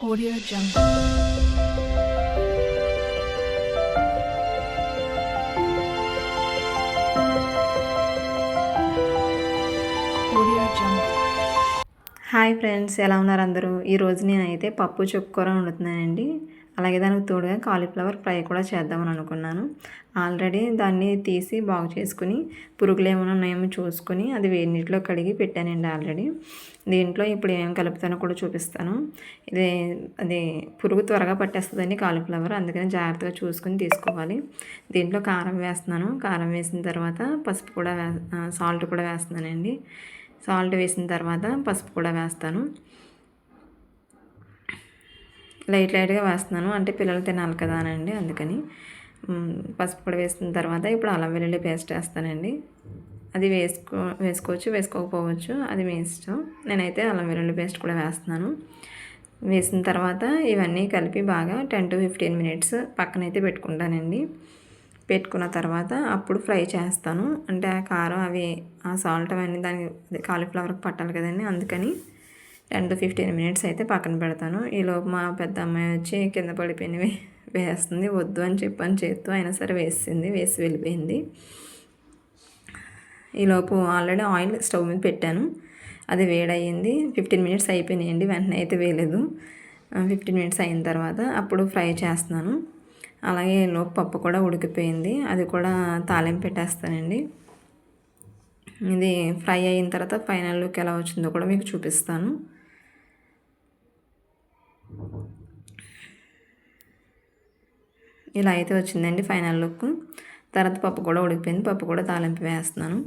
Audio Jungle. Audio Jungle. Hi friends ఎలా ఉన్నారు అందరూ ఈరోజు నేనైతే పప్పు చుక్కూర వండుతున్నానండి అలాగే దానికి తోడుగా కాలీఫ్లవర్ ఫ్రై కూడా చేద్దామని అనుకున్నాను. ఆల్రెడీ దాన్ని తీసి బాగు చేసుకుని పురుగులు ఏమైనా ఉన్నాయేమో చూసుకుని అది వేడి నీటిలో కడిగి పెట్టానండి ఆల్రెడీ. దీంట్లో ఇప్పుడు ఏం కలుపుతానో కూడా చూపిస్తాను. ఇది అది పురుగు త్వరగా పట్టేస్తుందండి కాలీఫ్లవర్ అందుకని జాగ్రత్తగా చూసుకుని తీసుకోవాలి. దీంట్లో కారం వేస్తున్నాను. కారం వేసిన తర్వాత పసుపు కూడా వే సాల్ట్ కూడా వేస్తున్నానండి. సాల్ట్ వేసిన తర్వాత పసుపు కూడా వేస్తాను. లైట్ లైట్గా వేస్తున్నాను. అంటే పిల్లలు తినాలి కదా అనండి అందుకని. పసుపు కూడా వేసిన తర్వాత ఇప్పుడు అల్లం వెల్లుల్లి పేస్ట్ వేస్తానండి. అది వేసుకో వేసుకోవచ్చు వేసుకోకపోవచ్చు అది మీ ఇష్టం. నేనైతే అల్లం వెల్లుల్లి పేస్ట్ కూడా వేస్తున్నాను. వేసిన తర్వాత ఇవన్నీ కలిపి బాగా టెన్ టు ఫిఫ్టీన్ మినిట్స్ పక్కనైతే పెట్టుకుంటానండి. పెట్టుకున్న తర్వాత అప్పుడు ఫ్రై చేస్తాను. అంటే ఆ కారం అవి ఆ సాల్ట్ అవన్నీ దానికి కాలీఫ్లవర్కి పట్టాలి కదండి అందుకని. టెన్ టు ఫిఫ్టీన్ మినిట్స్ అయితే పక్కన పెడతాను. ఈలోపు మా పెద్ద అమ్మాయి వచ్చి కింద పడిపోయినవి వేస్తుంది. వద్దు అని చెప్పని చేస్తూ అయినా సరే వేసింది వేసి వెళ్ళిపోయింది. ఈలోపు ఆల్రెడీ ఆయిల్ స్టవ్ మీద పెట్టాను. అది వేడయ్యింది. ఫిఫ్టీన్ మినిట్స్ అయిపోయినాయండి. వెంటనే అయితే వేయలేదు. ఫిఫ్టీన్ మినిట్స్ అయిన తర్వాత అప్పుడు ఫ్రై చేస్తున్నాను. అలాగే లోపు పప్పు కూడా ఉడికిపోయింది. అది కూడా తాలింపు పెట్టేస్తానండి. ఇది ఫ్రై అయిన తర్వాత ఫైనల్ లుక్ ఎలా వచ్చిందో కూడా మీకు చూపిస్తాను. ఇలా అయితే వచ్చిందండి ఫైనల్ లుక్. తర్వాత పప్పు కూడా ఉడికిపోయింది. పప్పు కూడా తాలింపు వేస్తున్నాను.